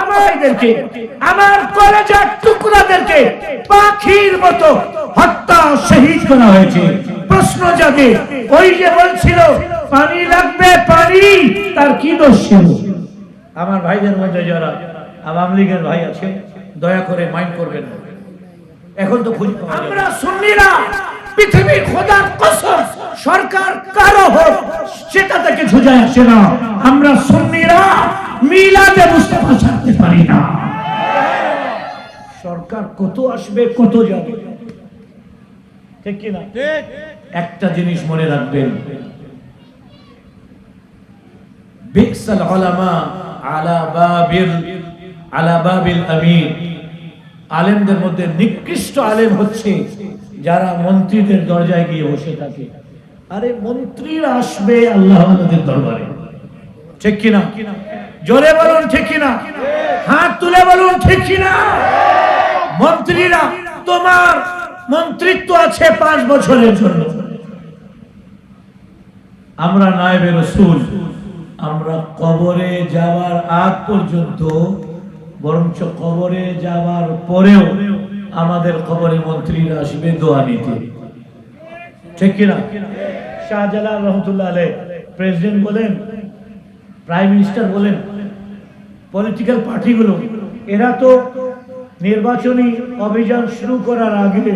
আমাদেরকে আমার কলেজার টুকরাদেরকে পাখির মতো হত্যা শহীদ করা হয়েছে। প্রশ্ন জাগে ওই যে বলছিল পানি লাগবে পানি তার কি দোষ ছিল? আমার ভাইদের মধ্যে যারা আওয়ামী লীগের ভাই আছে দয়া করে মাইন্ড করবেন এখন তো খুঁজে পাওয়া যাবে। না। পৃথিবীর খোদার কসম, সরকার কারও হোক, সেটা থেকে ঝুঁজায় আসে না। আমরা সুন্নিরা মিলাদে মুস্তাফা ছাড়তে পারি না। সরকার কত আসবে, কত যাবে? ঠিক কি না একটা জিনিস মনে রাখবেন। বিকসাল উলামা আলা বাবিল আলা বাবিল আমির আলেমদের মধ্যে নিকৃষ্ট আলেম হচ্ছে যারা মন্ত্রীদের দরজায় গিয়ে বসে থাকে। আরে মন্ত্রীরা আসবে আল্লাহ দরবারে। ঠিক কিনা? জোরে বলুন ঠিক কিনা? হাত তুলে বলুন ঠিক কিনা? মন্ত্রীরা, তোমার মন্ত্রিত্ব আছে পাঁচ বছরের জন্য। আমরা নায়েবে রসুল, আমরা কবরে যাওয়ার আগ পর্যন্ত, বরঞ্চ কবরে যাওয়ার পরেও আমাদের কবরে মন্ত্রীরা আসবে দোয়া নিতে। ঠিক কিনা? শাহজালাল রহমতুল্লাহ আলাই প্রেসিডেন্ট বলেন, প্রাইম মিনিস্টার বলেন, পলিটিক্যাল পার্টিগুলো, এরা তো নির্বাচনী অভিযান শুরু করার আগে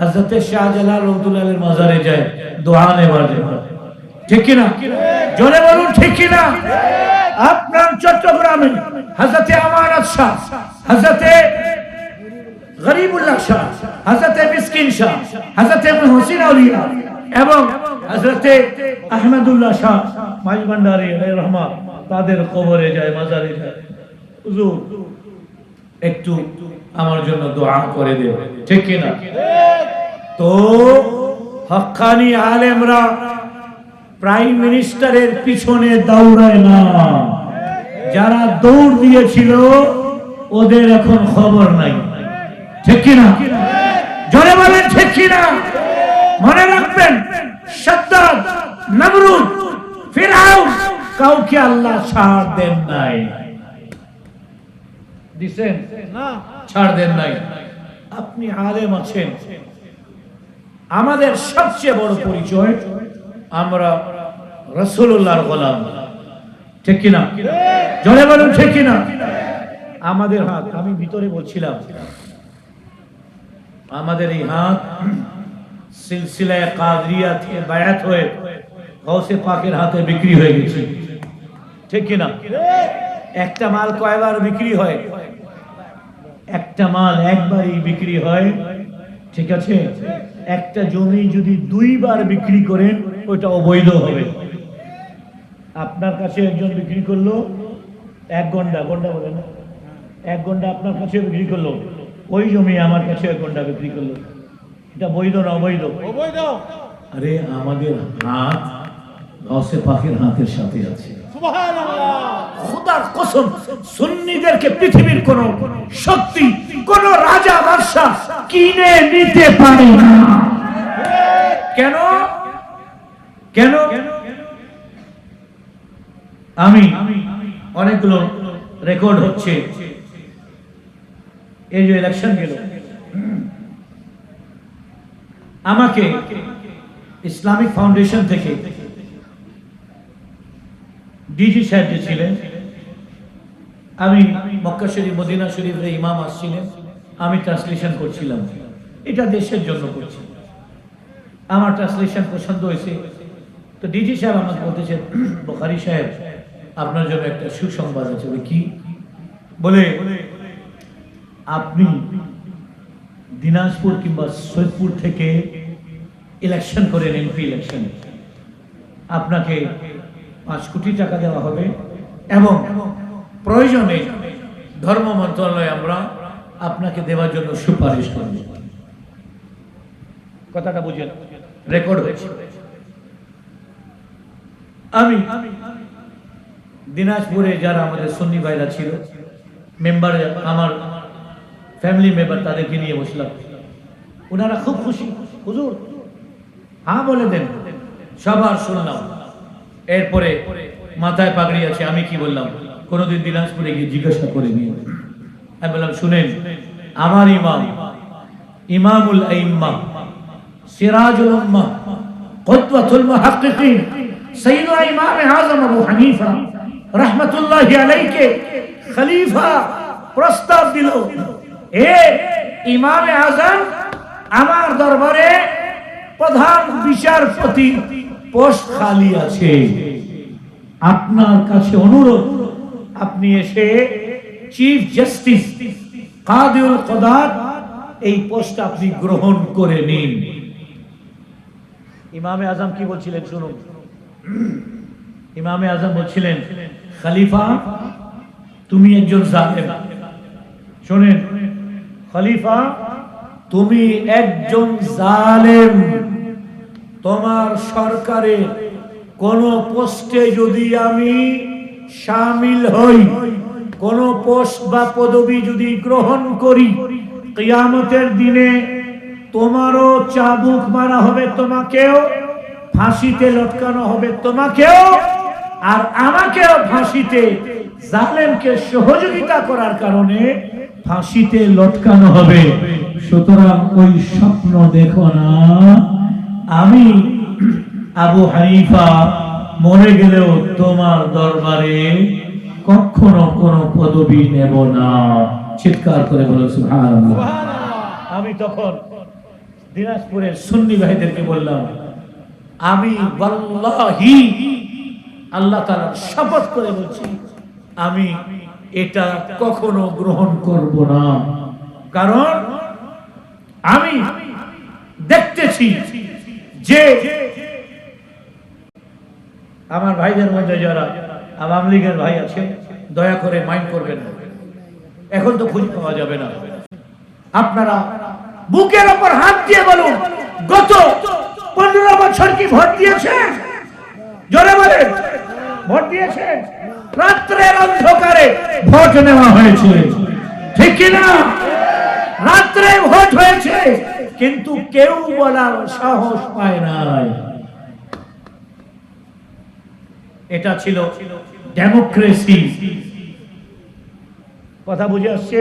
হজরতে শাহজালাল রহমতুল্লাহ মাজারে যায়, দোয়া নেবার জন্য। ঠিক কিনা? জোরে বলুন, ঠিক কিনা? আপনার চট্টগ্রামে হজরতে আমানত শাহ হজরতে গরিবুল্লাহ শাহ হজরতে মিসকিন শাহ হজরতে হোসেন আউলিয়া এবং হজরতে আহমদুল্লাহ শাহ মাইজ ভান্ডারী রহমান তাদের কবরে যায়, মাজারে যায়। একটু আমার জন্য দোয়া করে দেবে ঠিক কিনা তো হক্কানি আলেমরা প্রাইম মিনিস্টারের পিছনে দৌড়ায় না। যারা দৌড় দিয়েছিল, ওদের এখন খবর নাই। ঠিক কিনা? জোরে বলেন ঠিক কিনা? মনে রাখবেন সাদ্দাদ নমরুদ ফিরাউন কাউকে আল্লাহ ছাড় দেন নাই। দিছেন? ছাড় দেন নাই। আপনি আলেম আছেন। আমাদের সবচেয়ে বড় পরিচয় আমরা রসুল্লাহর গোলাম। ঠিক কিনা? জোরে বলুন ঠিক কিনা? আমাদের হাত আমি ভিতরে বলছিলাম আমাদের এই হাত সিলসিলায় কাদরিয়া থেকে বায়াত হয়ে গৌসে পাকের হাতে বিক্রি হয়ে গেছে। ঠিক কিনা একটা মাল কয়বার বিক্রি হয়? একটা মাল একবারই বিক্রি হয়। ঠিক আছে? একটা জমি যদি দুইবার বিক্রি করেন, ওইটা অবৈধ হবে। আপনার কাছে একজন বিক্রি করল, এক ঘণ্টা ঘণ্টা বলে না। এক ঘণ্টা আপনার কাছে বিক্রি করল। ওই জমি আমার কাছে এক ঘণ্টা বিক্রি করল। এটা বৈধ না অবৈধ? অবৈধ। আরে আমাদের হাত গসে পাখির হাতের সাথে আছে। খোদার কসম সুন্নিদেরকে পৃথিবীর কোন শক্তি কোন রাজা বাদশা কিনে নিতে পারে না। কেন? কেন? আমি অনেকগুলো রেকর্ড হচ্ছে। এই যে ইলেকশন গেল, আমাকে ইসলামিক ফাউন্ডেশন থেকে ডিজি সাহেব যে ছিলেন, আমি মক্কা শরীফ, মদিনা শরীফের ইমাম আসছিলেন, আমি ট্রান্সলেশন করছিলাম। এটা দেশের জন্য করছি। আমার ট্রান্সলেশন পছন্দ হয়েছে। তো ডিজি সাহেব আমাকে বলতেছেন বোখারি সাহেব, আপনার জন্য একটা সুসংবাদ আছে। কি? বলে আপনি দিনাজপুর কিংবা সৈয়দপুর থেকে ইলেকশন করেন এমপি ইলেকশন আপনাকে পাঁচ কোটি টাকা দেওয়া হবে এবং প্রয়োজনে ধর্ম মন্ত্রণালয়ে আমরা আপনাকে দেওয়ার জন্য সুপারিশ করব। কথাটা বুঝেন রেকর্ড হয়েছে। আমি দিনাজপুরে যারা আমাদের সন্নি ভাইরা ছিল মেম্বার আমার ফ্যামিলি মেম্বার তাদেরকে নিয়ে বসলাম। ওনারা খুব খুশি। হুজুর হ্যাঁ বলে দেন। সবার শুনলাম। এরপরে মাথায় পাগড়ি আছে, আমি কি বললাম? কোনোদিন দিনাজপুরে গিয়ে জিজ্ঞাসা করে নিয়ে আমি বললাম, শুনেন, আমার ইমাম, ইমামুল আইম্মা, সিরাজুল উম্মাহ কুতওয়াতুল মুহাক্কিকিন, সাইয়্যিদুল ইমাম আবু হানিফা, রাহমাতুল্লাহি আলাইকে খলিফা, প্রস্তাব দিল। এ ইমাম আযম আমার দরবারে প্রধান বিচারপতি পোস্ট খালি আছে। আপনার কাছে অনুরোধ, আপনি এসে চিফ জাস্টিস কাদিউল কদাত এই পোস্ট আপনি গ্রহণ করে নিন। ইমামে আজম কি বলছিলেন শুনুন। ইমামে আজম বলছিলেন, খালিফা, তুমি একজন জালেম। শোনেন খলিফা, তুমি একজন জালেম। তোমার সরকারে কোন পোস্টে যদি আমি সামিল হই, কোন পোস্ট বা পদবি যদি গ্রহণ করি, কিয়ামতের দিনে তোমারও চাবুক মারা হবে তোমাকেও, ফাঁসিতে লটকানো হবে তোমাকেও, আর আমাকেও ফাঁসিতে জালেমকে সহযোগিতা করার কারণে ফাঁসিতে লটকানো হবে। সুতরাং ওই স্বপ্ন দেখো না। আমি আবু হানিফা, মরে গেলেও তোমার দরবারে কখনো কোনো পদবি নেব না। চিৎকার করে বলো, সুবহানাল্লাহ। আমি তখন দিনাজপুরের সুন্নি ভাইদেরকে বললাম, আমি আল্লাহ তাআলা শপথ করে বলছি, আমি এটা কখনো গ্রহণ করব না। কারণ আমি দেখতেছি যে আমার ভাইদের মধ্যে যারা আওয়ামী লীগের ভাই আছে, দয়া করে মাইন্ড করবেন না। এখন তো খুঁজে পাওয়া যাবে না। আপনারা বুকের ওপর হাত দিয়ে বলুন, গত পনেরো বছর কি ভোট দিয়েছেন? জোরে বলেন, ভোট দিয়েছেন? রাত্রের অন্ধকারে ভোট নেওয়া হয়েছে। ঠিক কিনা? রাত্রে ভোট হয়েছে, কিন্তু কেউ বলার সাহস পায় নাই। এটা ছিল ডেমোক্রেসি। কথা বুঝে আসছে?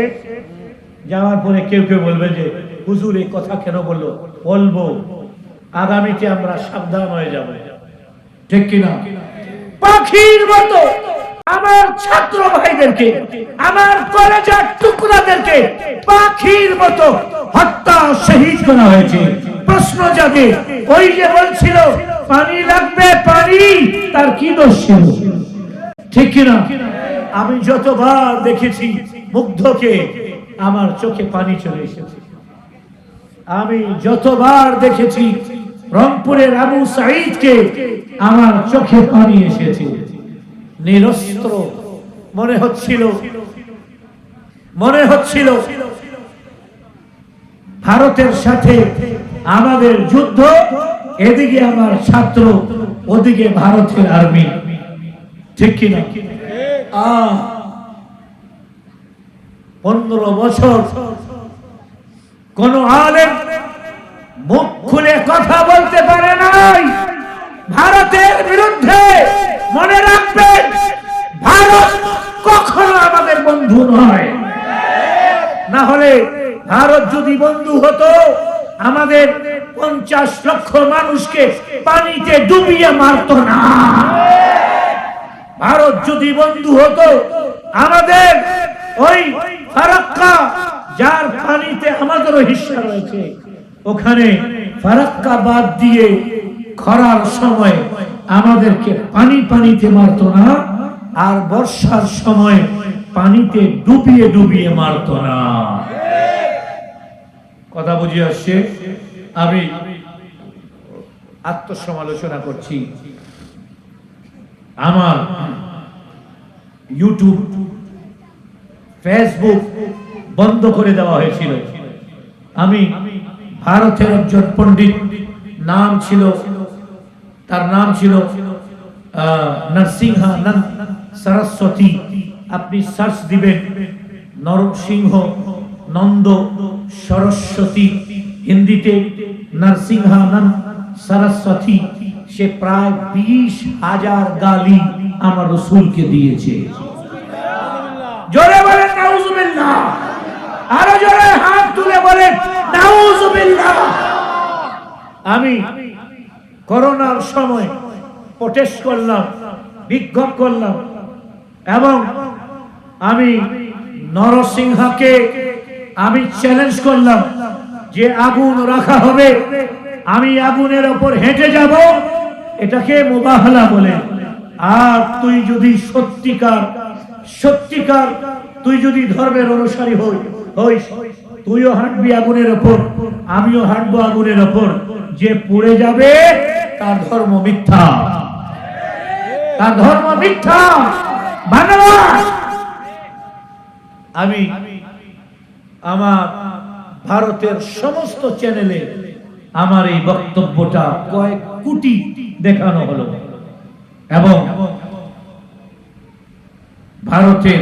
যাওয়ার পরে কেউ কেউ বলবে যে, হুজুর, এই কথা কেন বলল? বলব। আগামীতে আমরা সাবধান হয়ে যাব। ঠিক কিনা? পাখির মতো আমার ছাত্র ভাইদেরকে, আমার কলেজের টুকরাদেরকে পাখির মতো হত্যা শহীদ করা হয়েছে। প্রশ্ন জাগে, ওই যে বলছিল, পানি লাগবে, পানি? তার কি দোষ ছিল? ঠিক কিনা? আমি যতবার দেখেছি মুগ্ধকে, আমার চোখে পানি চলে এসেছে। আমি যতবার দেখেছি রংপুরের আবু সাঈদকে, আমার চোখে পানি এসেছে। নিরস্ত্র। মনে হচ্ছিল। মনে হচ্ছিল। ভারতের সাথে আমাদের যুদ্ধ, এদিকে আমার ছাত্র, ওদিকে ভারতের আর্মি। ঠিক কিনা? পনেরো বছর। কোন আলেম মুখ খুলে কথা বলতে পারে নাই। ভারতের বিরুদ্ধে মনে রাখবেন ভারত কখনো আমাদের বন্ধু নয়। না হলে ভারত যদি বন্ধু হতো, আমাদের পঞ্চাশ লক্ষ মানুষকে পানিতে ডুবিয়ে মারত না। ভারত যদি বন্ধু হতো, আমাদের ওই ফারাক্কা, যার পানিতে আমাদেরও হিস্সা রয়েছে, ওখানে ফারাক্কা বাদ দিয়ে খরার সময় আমাদেরকে পানি পানিতে মারত না, আর বর্ষার সময় পানিতে ডুবিয়ে ডুবিয়ে মারত না। কথা বুঝে আসছে? আমি আত্মসমালোচনা করছি। আমার ইউটিউব ফেসবুক বন্ধ করে দেওয়া হয়েছিল। আমি ভারতের একজন পণ্ডিত, নাম ছিল তার নাম ছিল নরসিংহা সরস্বতী। আপনি সার্চ দিবেন, নরসিংহ নন্দ সরস্বতী। হিন্দিতে নরসিংহানন্দ সরস্বতী। সে প্রায় বিশ হাজার গালি আমার রসুলকে দিয়েছে। জোরে আরও জোরে হাত বলেন আমি করোনার সময় প্রটেস্ট করলাম, বিক্ষোভ করলাম এবং আমি নরসিংহকে আমি চ্যালেঞ্জ করলাম যে আগুন রাখা হবে, আমি আগুনের ওপর হেঁটে যাব, এটাকে মুবাহলা বলে। আর তুই যদি সত্যিকার সত্যিকার তুই যদি ধর্মের অনুসারী হই তুইও হাঁটবি আগুনের ওপর, আমিও হাঁটবো আগুনের ওপর। যে পুড়ে যাবে, তার ধর্ম মিথ্যা। তার ধর্ম মিথ্যা। আমি আমার ভারতের সমস্ত চ্যানেলে আমার এই বক্তব্যটা কয়েক কোটি দেখানো হলো। এবং ভারতের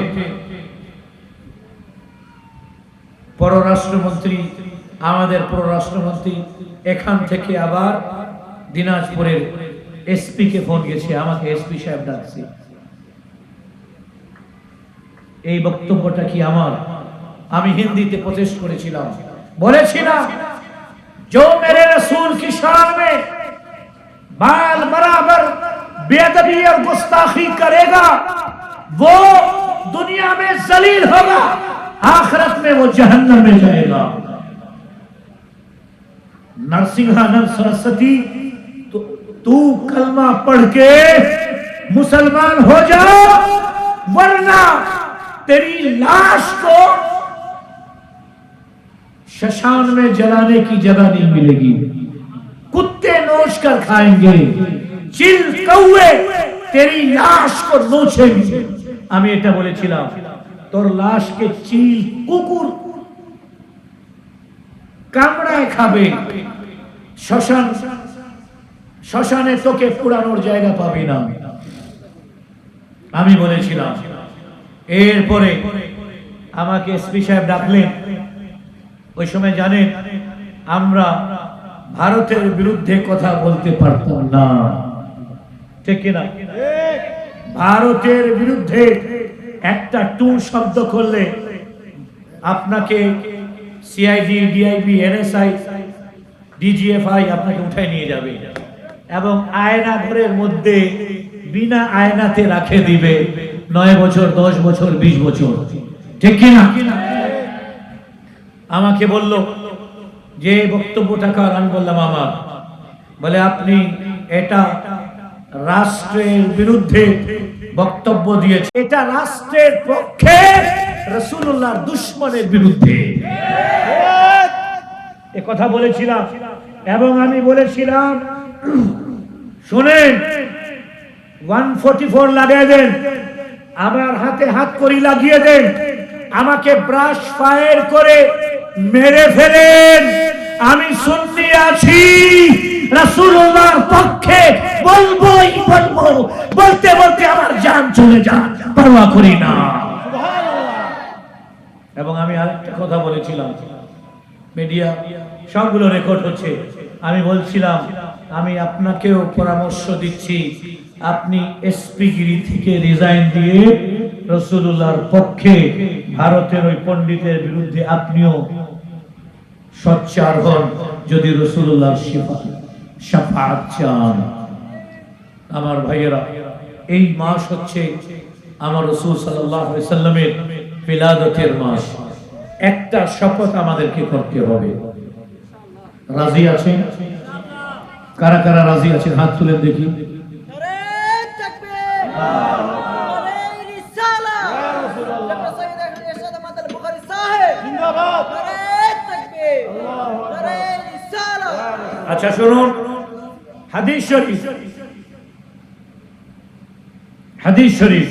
পররাষ্ট্রমন্ত্রী আমাদের পররাষ্ট্রমন্ত্রী এখান থেকে আবার দিনাজপুরের এসপি কে ফোন গেছে আমাকে এসপি সাহেব ডাকছে এই বক্তব্যটা কি আমার আমি হিন্দিতে প্রচেষ্ট করেছিলাম বলেছিলাম जो मेरे रसूल की शान में बाल बराबर बेदबी और गुस्ताखी करेगा वो दुनिया में जलील होगा आखिरत में वो जहन्नम में जाएगा नरसिंहानंद सरस्वती तो तू कलमा पढ़ के मुसलमान हो जाओ वरना तेरी लाश को शशान में जलाने की जगह नहीं मिलेगी कुत्ते नोच कर खाएंगे चिल कौए तेरी लाश को नोचेंगे আমি এটা বলেছিলাম তোর লাশকে চিল কুকুর কামড়ায় খাবে শ্মশান শ্মশানে তোকে পুরানোর জায়গা পাবি না। আমি বলেছিলাম, এরপরে আমাকে এসপি সাহেব ডাকলেন। ওই সময় জানেন, আমরা ভারতের বিরুদ্ধে কথা বলতে পারতাম না। ঠিক কিনা ভারতের বিরুদ্ধে একটা টু শব্দ করলে আপনাকে সিআইডি ডিআইবি এনএসআই ডিজিএফআই আপনাকে উঠায় নিয়ে যাবে। এবং আয়না ঘরের মধ্যে বিনা আয়নাতে রাখে দিবে। নয় বছর, দশ বছর, বিশ বছর। ঠিক কিনা আমাকে বলল, যে বক্তব্যটা কার, আমি বললাম, আমার। বলে, আপনি এটা রাষ্ট্রের বিরুদ্ধে বক্তব্য দিয়েছে এটা রাষ্ট্রের পক্ষে রসুল্লাহর দুশ্মনের বিরুদ্ধে। এ কথা বলেছিলাম। এবং আমি বলেছিলাম শুনেন ওয়ান ফোর্টি ফোর লাগিয়ে দেন আমার হাতে হাত করি লাগিয়ে দেন আমাকে ব্রাশ ফায়ার করে মেরে ফেলেন। আমি শুনতে আছি রাসূলুল্লাহর পক্ষে বলবোই বলব বলতে বলতে আমার জান চলে যান পরোয়া করি না। এবং আমি আরেকটা কথা বলেছিলাম মিডিয়া সবগুলো রেকর্ড হচ্ছে। আমি বলছিলাম, আমি আপনাকেও পরামর্শ দিচ্ছি, আপনি এসপি গিরি থেকে রিজাইন দিয়ে রসুল্লাহর পক্ষে ভারতের ওই পণ্ডিতের বিরুদ্ধে আপনিও সচ্চার হন, যদি রসুল্লাহর সাফাত চান। আমার ভাইয়েরা, এই মাস হচ্ছে আমার রসুল সাল্লামের ফিলাদতের মাস। একটা শপথ আমাদেরকে করতে হবে। রাজি আছেন? কারা কারা রাজি আছেন? হাত তুলেন দেখি। আচ্ছা শুনুন। হাদিস শরীফ। হাদিস শরীফ।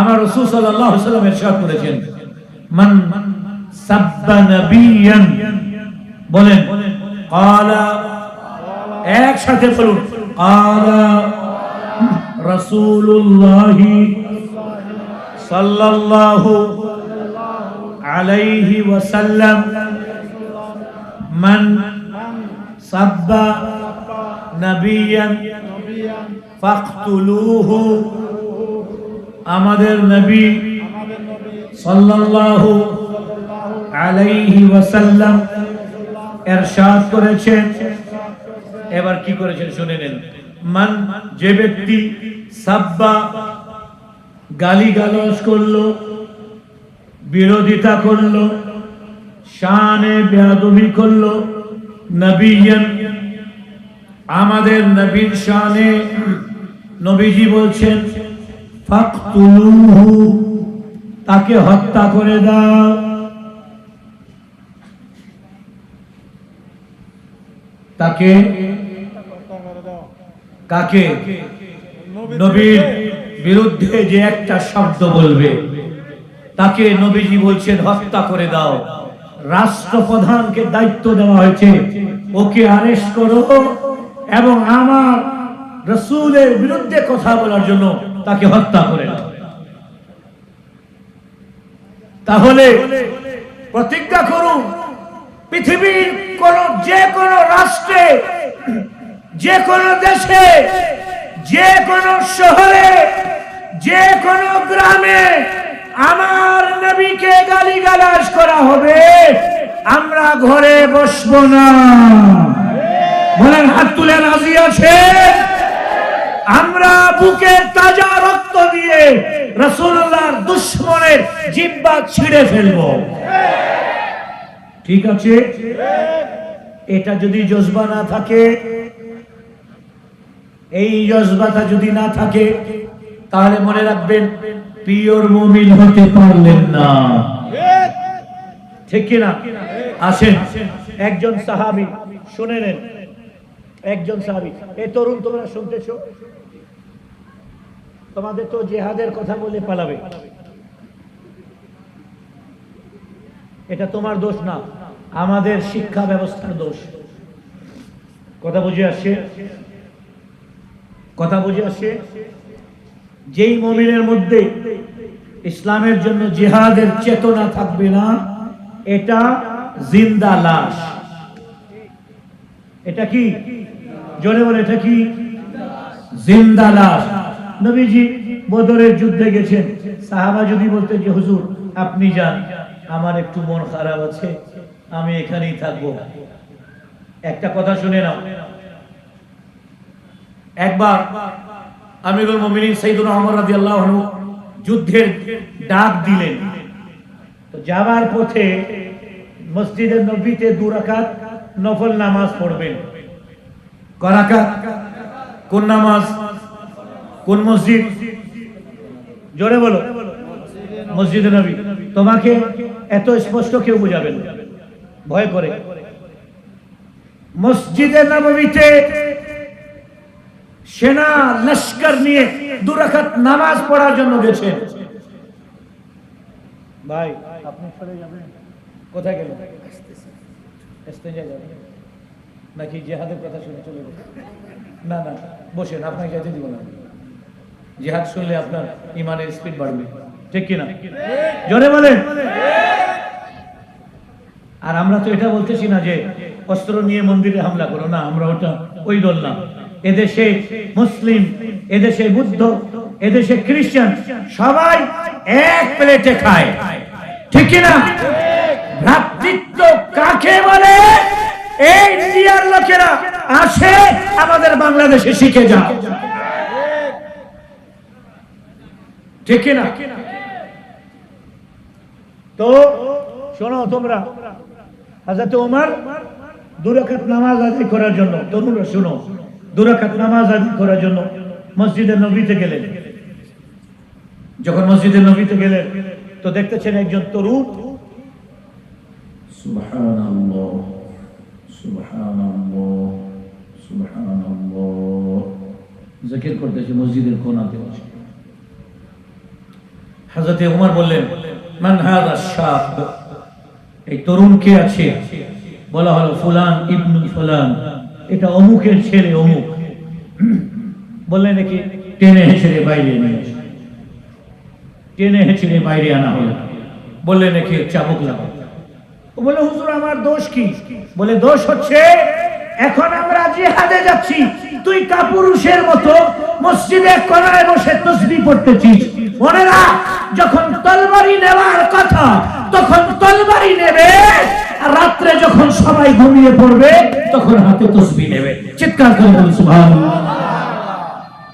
আমার রাসূল সাল্লাল্লাহু আলাইহি ওয়াসাল্লাম করেছেন। মান সাব্বা নাবিয়ান। বলেন ক্বালা একসাথে বলুন ক্বালা রাসূলুল্লাহ সাল্লাল্লাহু আলাইহি ওয়াসাল্লাম। মান সাব্বা নাবিয়ান, ফাকতুলুহু। আমাদের নবী সাল্লাল্লাহু আলাইহি ওয়াসাল্লাম ইরশাদ করেছেন। এবার কি করেছেন শুনে নেন। মান যে ব্যক্তি সাব্বা গালিগালজ করল, বিরোধিতা করল, শানে বেয়াদবি করল, নবীন, আমাদের নবীর শানে নবীজি বলছেন, ফাকতুলুহু তাকে হত্যা করে দাও। তাকে কাকে? নবীর বিরুদ্ধে যে একটা শব্দ বলবে, তাকে নবীজি বলছেন, হত্যা করে দাও। রাষ্ট্রপ্রধানকে দায়িত্ব দেওয়া হয়েছে, ওকে আরেস্ট করো এবং আমার রসুলের বিরুদ্ধে কথা বলার জন্য তাকে হত্যা করে দাও তাহলে প্রতিজ্ঞা করুন, পৃথিবীর কোন যে কোন রাষ্ট্রে, যে কোন দেশে, যে কোন শহরে, যে কোন গ্রামে আমার নবীকে গালিগালাজ করা হবে। আমরা ঘরে বসবো না। বলেন, হাত তুলে রাজি আছে আমরা বুকের তাজা রক্ত দিয়ে রসুল্লাহর দুশ্মনের জিব্বা ছিঁড়ে ফেলব। ঠিক আছে? এটা যদি জজবা না থাকে, এই জজবাটা যদি না থাকে, তাহলে মনে রাখবেন, পিওর মুমিন হতে পারলেন না। ঠিক কিনা? আসেন, একজন সাহাবি, শুনে নেন। একজন সাহাবি এই তরুণ, তোমরা শুনতেছো? তোমাদের তো জেহাদের কথা বলে পালাবে। এটা তোমার দোষ না, আমাদের শিক্ষা ব্যবস্থার দোষ। কথা বুঝে আসছে? কথা বুঝে আসছে? যেই মমিনের মধ্যে ইসলামের জন্য জেহাদের চেতনা থাকবে না, এটা জিন্দা লাশ। এটা কি? জোরে বলে, এটা কি? জিন্দা লাশ। নবীজি বদরের যুদ্ধে গেছেন। সাহাবা যদি বলতেন যে, হুজুর, আপনি যান, আমার একটু মন খারাপ আছে, আমি এখানেই থাকব। একটা কথা শুনে নাও। একবার আমিরুল মুমিনিন সাইদুল আহমদ রাদিয়াল্লাহু আনহু যুদ্ধের ডাক দিলেন। তো যাবার পথে মসজিদের নবীতে দু রাকাত নফল নামাজ পড়বেন। করাকাত কোন নামাজ? কোন মসজিদ? জোরে বলো। মসজিদে নবী। তোমাকে এত স্পষ্ট কেউ বুঝাবেন। ভয় করে। মসজিদে নবীতে সেনা, লস্কর নিয়ে দুরাকাত নামাজ পড়ার জন্য গেছে। ভাই, আপনি চলে যাবেন। কোথায় গেলেন? যাবেন নাকি জেহাদের কথা শুনে চলে গেলেন? না না, বসেন, আপনাকে যেতে দিব না। জেহাদ শুনলে আপনার ইমানের স্পিড বাড়বে। ঠিক কিনা? জোরে বলেন। আর আমরা তো এটা বলতেছি না যে অস্ত্র নিয়ে মন্দিরে হামলা করো। না আমরা ওটা ওই দল না। এদেশে মুসলিম এদেশে বুদ্ধ এদেশে খ্রিস্টান সবাই এক প্লেটে খায়। ঠিক কিনা? ভ্রাতৃত্ব কাকে বলে? এই ইন্ডিয়ার লোকেরা আসে আমাদের বাংলাদেশে শিখে যাও। ঠিক কিনা তো শোনো তোমরা হাজরত ওমর দুরাকাত নামাজ আদায় করার জন্য, তরুণরা শুনো, দুরাকাত নামাজ আদায় করার জন্য মসজিদে নবীতে গেলেন। যখন মসজিদে নবীতে গেলেন, তো দেখতেছেন একজন তরুণ। সুবহানাল্লাহ সুবহানাল্লাহ সুবহানাল্লাহ। জিকির করতেছে মসজিদের কোণাতে বসে। হযরতে ওমর বললেন, মান হাদা শাব? এই তরুণ কে আছে? বলা হলো ফুলান ইবনু ফুলান। এটা অমুকের ছেলে, অমুক। বললেন নাকি টেনে হেঁচড়ে বাইরে নিয়ে। টেনে হেঁচড়ে বাইরে আনা হলো। বললেন নাকি চাবুক লাগাও? ও বলে হুজুর, আমার দোষ কি? বলে, দোষ হচ্ছে, এখন আমরা জিহাদে যাচ্ছি। তুই কাপুরুষের মতো মসজিদে কোনায় বসে তসবি পড়তেছিস। রাখ যখন তলবারি নেওয়ার কথা, তখন তলবারি নেবে, আর রাত্রে যখন সবাই ঘুমিয়ে পড়বে, তখন হাতে তসবি নেবে। চিৎকার করে বলুন, সুবহানাল্লাহ।